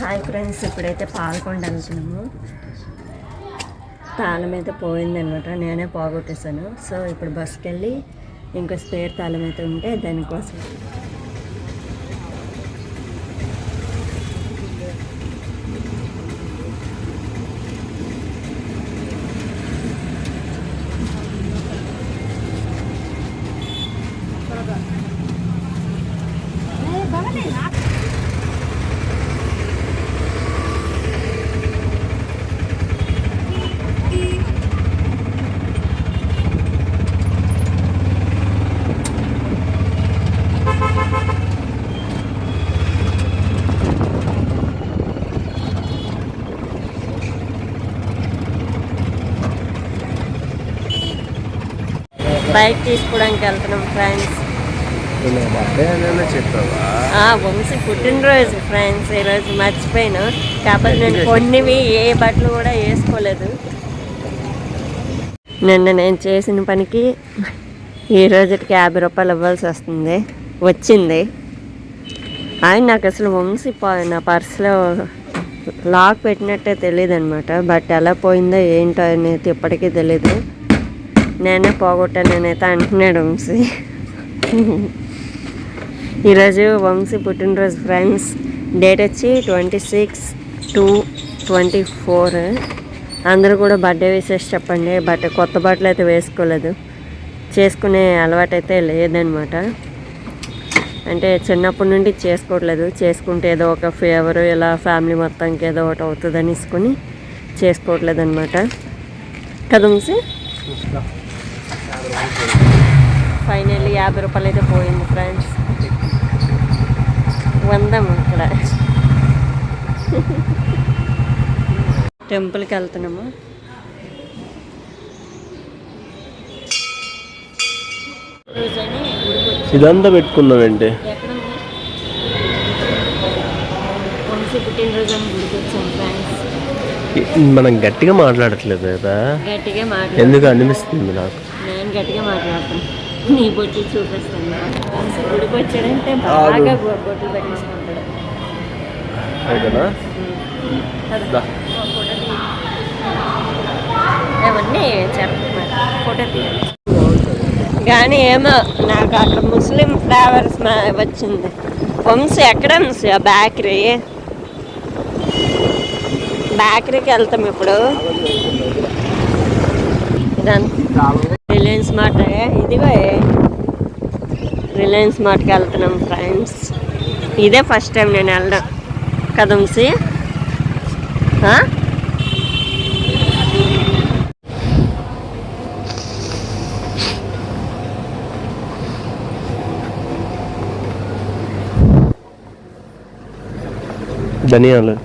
Hi friends ఇప్పుడైతే పాల్కొండ వెళ్తున్నాము. తాళం అయితే పోయిందనమాట నేనే పోగొట్టేశాను. సో ఇప్పుడు బస్కి వెళ్ళి ఇంకో స్పేర్ తాళం అయితే ఉంటే దానికోసం. బైక్ తీసుకోవడానికి వెళ్తున్నాం ఫ్రెండ్స్ వంశీ పుట్టినరోజు ఫ్రెండ్స్ ఈరోజు మర్చిపోయాను. కాకపోతే నేను కొన్నివి ఏ బట్టలు కూడా వేసుకోలేదు. నిన్న నేను చేసిన పనికి ఈ రోజుకి యాభై రూపాయలు ఇవ్వాల్సి వస్తుంది. వచ్చింది. ఆయన నాకు అసలు వంశీ పా- నా పర్సులో లాక్ పెట్టినట్టే తెలియదు అనమాట బట్ ఎలా పోయిందో ఏంటో అనేది ఇప్పటికీ తెలీదు. నేనే పోగొట్టాను నేనైతే అంటున్నాడు వంశీ. ఈరోజు వంశీ పుట్టినరోజు ఫ్రెండ్స్. డేట్ వచ్చి twenty six two twenty four. అందరూ కూడా బర్త్డే విషెస్ చెప్పండి బట్ కొత్త బట్టలు అయితే వేసుకోలేదు. చేసుకునే అలవాటు అయితే లేదనమాట అంటే చిన్నప్పటి నుండి చేసుకోవట్లేదు. చేసుకుంటే ఏదో ఒక ఫేవర్ ఇలా ఫ్యామిలీ మొత్తానికి ఏదో ఒకటి అవుతుంది అనేసుకొని చేసుకోవట్లేదు అనమాట కదా ఫైనల్లీ యాభై రూపాయలు అయితే పోయింది ఫ్రెండ్స్. వందం ఇక్కడ. టెంపుల్కి వెళ్తున్నాము. ఇదంతా పెట్టుకున్నావేంటి? వంశీ పుట్టినరోజు అని గుడికి వచ్చాం ఫ్రెండ్స్. మనం గట్టిగా మాట్లాడట్లేదు కదా. గట్టిగా మాట్లాడు. ఎందుకు అనిపిస్తుంది నాకు? నేను గట్టిగా మాట్లాడతాను. నీ గుడికి వచ్చాడంటే బాగా ఫోటో తీయాలి కానీ ఏమో నాకు అక్కడ ముస్లిం ఫ్లేవర్స్ వచ్చింది. వంశీ ఎక్కడ వంశీ? ఆ బేకరీ? బేకరీకి వెళ్తాం ఇప్పుడు. రిలయన్స్ మార్ట్ ఇదిగో రిలయన్స్ మార్ట్కి వెళ్తున్నాం ఫ్రెండ్స్ ఇదే ఫస్ట్ టైం నేను వెళ్ళడం. కదంసి ధనియాలు అంత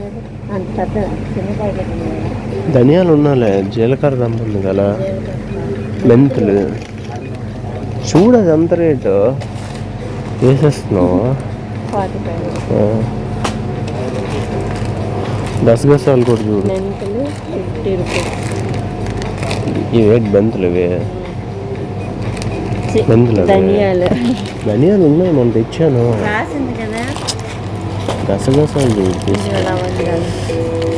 పెద్ద చిన్న ప్యాకెట్ ఉంది కదా. ధనియాలు ఉన్నాలే జీలకర్ర దంపంది కదా. మెంతులు చూడు అది అంత రేటు. వేసేస్తున్నావు. గసగసాలు కూడా చూడు. ఇవే మెంతులు ఇవే? అవే. ధనియాలు. ధనియాలు ఉన్నాయి మొన్న తెచ్చాను. గసగసాలు చూడు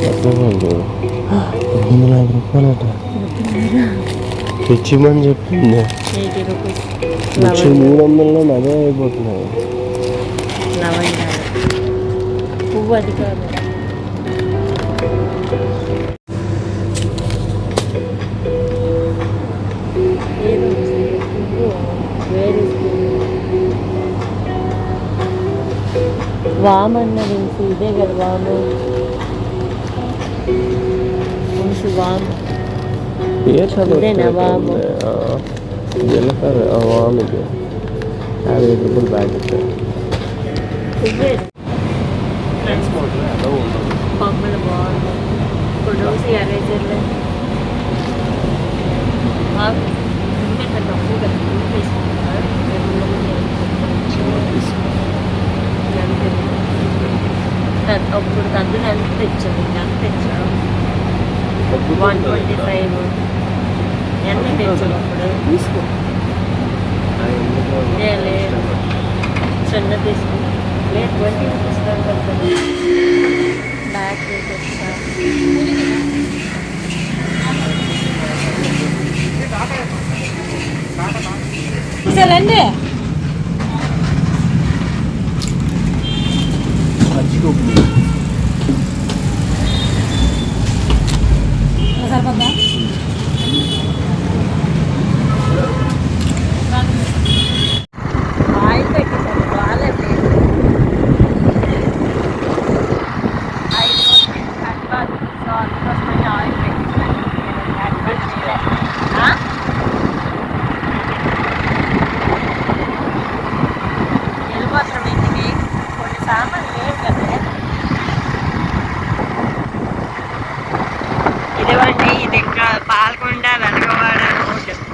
గసగసాలు చూడు రెండు వందల యాభై రూపాయలట. తెచ్చిమని చెప్పింది. వచ్చి మూడు వందలలో అదే అయిపోతున్నాయి. పువ్వు అది కాదు వామ్ అన్నది ఇంక ఇదే కదా వాము ఇంక వాము పేరు చదువు ఇదేనా వాము? జీలకర్ర ఆ, వామిది యాభై ఐదు రూపాయలు ప్యాకెట్ పువ్వే బొమ్మలు బాగుంది ఇప్పుడు రోజు ఎరేజర్లు బాగా ఉంటే పెద్ద తక్కువ కదా తీసుకుంటారు ఒప్పుడు తగ్గు ఎంత తెచ్చావు ఎంత తెచ్చావు వన్ ట్వంటీ ఫైవ్ ఎన్ని తెచ్చావు అప్పుడు? తీసుకో. చిన్న తీసుకు. లేదు ట్వంటీ తీసుకోవాలి కదా బ్యాగ్ తీసేస్తా సరే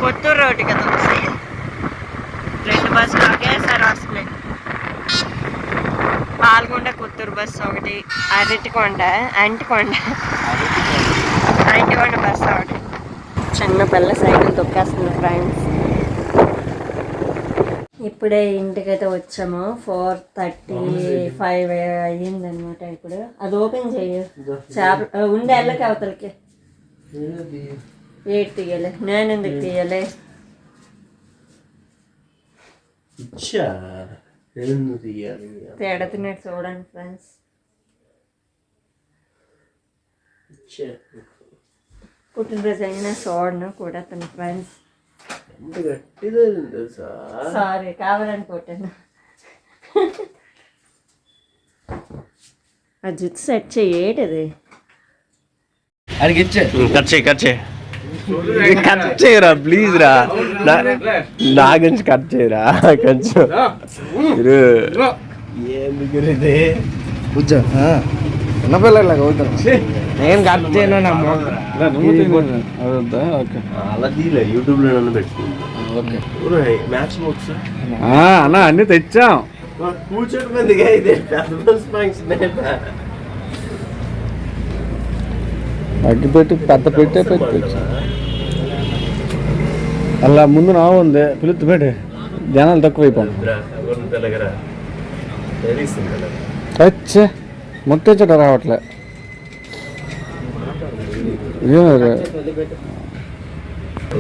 కొత్తూరు రోడ్డు కదా వస్తాయి. రెండు బస్సులు ఒకేసారి వస్తున్నాయి. పాల్గొండ కొత్తూరు బస్సు ఒకటి అరటికొండ అంటికొండ. అంటికొండ బస్సు ఒకటి. చిన్న పిల్ల సైకిల్ తొక్కేస్తుంది ఫ్రెండ్స్ ఇప్పుడే ఇంటికైతే వచ్చాము. ఫోర్ థర్టీ ఫైవ్ అయ్యింది అనమాట ఇప్పుడు. అది ఓపెన్ చెయ్యి. చేప ఉండే వెళ్ళకి అవతలకి. ఏటి తీయాలి నేను ఎందుకు తీయాలి ఇచ్చా ఎందుకు తీయాలి తేడా తిన్నట్టు చూడండి ఫ్రెండ్స్ ఇచ్చా పుట్టినరోజు అయినా చూడను కూడా తన ఫ్రెండ్స్ ఎంత గట్టిదో తెలుసా సారీ కావాలని కొట్టాను ఆ జుట్టు సెట్ చేయి ఏంటది అడిగి ఇచ్చే కట్ చేయి కట్ చేయి కట్ చేయరా ప్లీజ్ రా. నా- నా గురించి కట్ చేయరా? కొంచెం. ఎందుకు కూర్చో. అవుతాను నేను కట్ చేయను నా మొహం. అలా తీలే యూట్యూబ్లో నన్ను పెట్టుకుంటా మ్యాచ్ బాక్స్ అన్న అన్ని తెచ్చాం. కూర్చోటి మందిగా ఇది? పెద్ద మనిషి ఫంక్షన్ అగ్గి పెట్టి పెద్ద పెట్టే పెట్టి. అలా ముందు నా ఉంది పిలుత్తు పెట్టి జనాలు తక్కువైపోయి తెలగరా తెలుస్తుంది కదా వచ్చే ముట్టేచట రావట్లే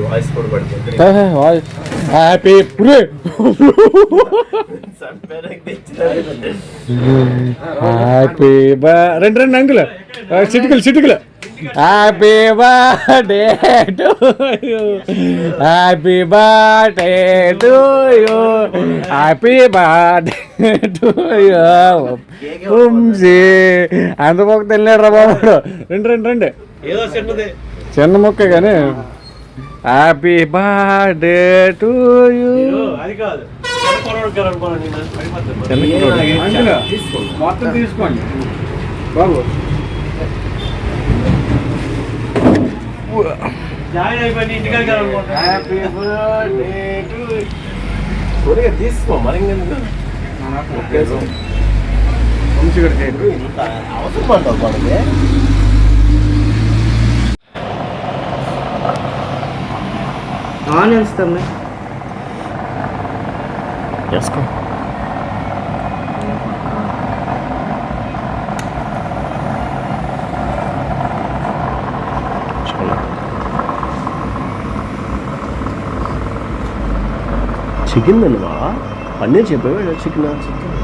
వాయిస్ కూడా పడుతుంది హ్యాపీ పురే హ్యాపీ బా రెండు happy birthday to you happy birthday to you happy birthday to you అంత మొక్క తెలియడు రా బాబు. రెండు రెండు రెండు. ఏదో చిన్నది. చిన్న మొక్క కానీ. హ్యాపీ బర్త్డే టు యూ అది కాదు. మొత్తం తీసుకోండి. బాబు. జాయిన్ అయిపోయి ఇంటికి హ్యాపీ బర్త్డే టు త్వరగా తీసుకో మరి ఇంకెందుకు? ఇంత అవసరం అంటావు మనకి ఆనియన్స్ తమ్మి. వేసుకో చికెన్ తినవా పన్నీర్ చెప్పావా చికెన్ చికెన్?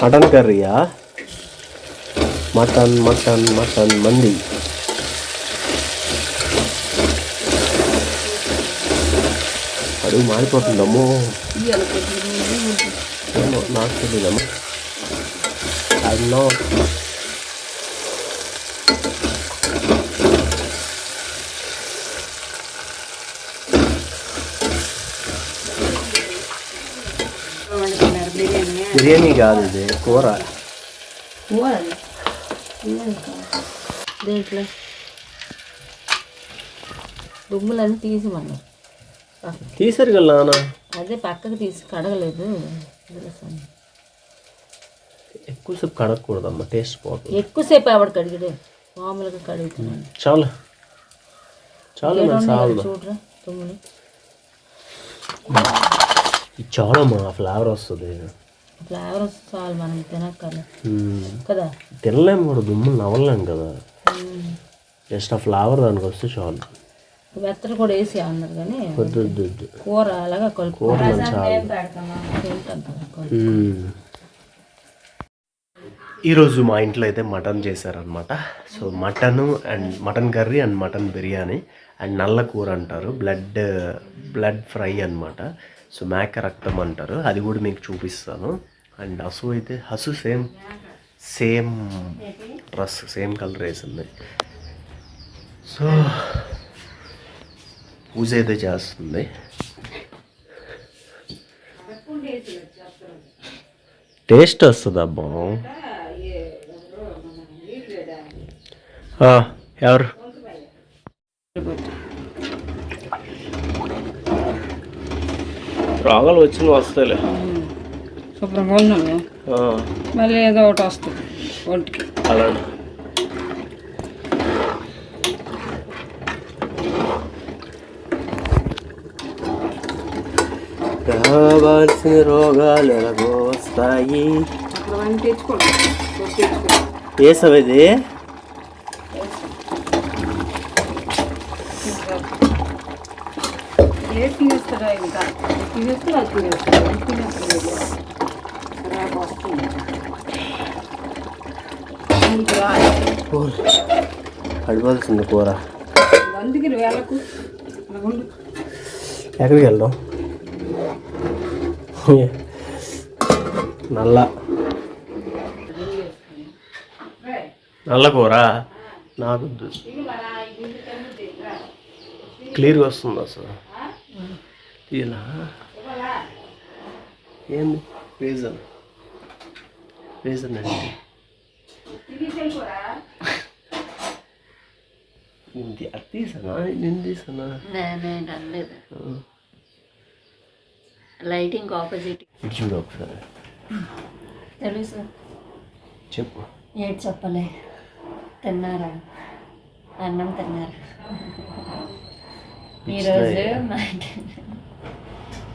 మటన్ కర్రీయా? మటన్ మటన్ మటన్ మంది అడుగు మారిపోతుందమ్మో. నాకు తెలియదమ్మా ఐ నో బిర్యానీ కాదు ఇది కూర. దేంట్లో? దుమ్ములన్నీ తీసారు కదా నాన్న? అదే పక్కకు తీసి కడగలేదు. ఎక్కువసేపు కడగకూడదమ్మా టేస్ట్ పోతుంది. ఎక్కువసేపు ఆవిడ కడిగిడే మామూలుగా కడుగుతున్నాను చాలు. చాలు చాలు. చూడరా దుమ్ములు ఇది చాలమ్మా ఫ్లేవర్ వస్తుంది. ఫ్లేవర్ చాలు మనం తినక్కర్లేదు మ్మ్. కదా? తినలేము కూడా దుమ్ములు నవ్వలేము కదా. జస్ట్ ఆ ఫ్లేవర్ దానికి వస్తే చాలు. వెత్తలు కూడా వేసి అన్నారు కానీ కూర అలాగా కలుపు కూర ఈరోజు మా ఇంట్లో అయితే మటన్ చేశారనమాట so mutton and mutton curry and mutton biryani and నల్ల కూర అంటారు. బ్లడ్ బ్లడ్ ఫ్రై అన్నమాట. సో మేక రక్తం అంటారు. అది కూడా మీకు చూపిస్తాను. అండ్ హసు అయితే Hasu same same dress same colour వేసింది. సో పూజ అయితే చేస్తుంది. టేస్ట్ వస్తుంది అబ్బా? ఎవరు? రోగాలు వచ్చిన వస్తాయిలే. శుభ్రంగా ఉన్నాము ఆ, మళ్ళీ ఏదో ఒకటి వస్తుంది ఒంటికి. అలా కావాల్సిన రోగాలు ఎలాగో వస్తాయి. ఏసవిది ఏ తినేస్తాడా ఇంకా? అది అది వస్తుంది. అడవలసింది కూర అందుకే ఉండు. ఎక్కడికి వెళ్దాం? నల్ల. నల్ల కూర? నాకు క్లియర్గా వస్తుంది అసలు? ఇలా ఏంది? రీజన్ రీజన్ అంటే ఇది. అది తీసానా? నేను తీసానా? నేను అనలేదు లైటింగ్ ఆపోజిట్ ఇటు చూడు ఒకసారి. తెలుసు చెప్పు. ఏడు చెప్పలే? తిన్నారా? అన్నం తిన్నారా? ఈరోజు మటన్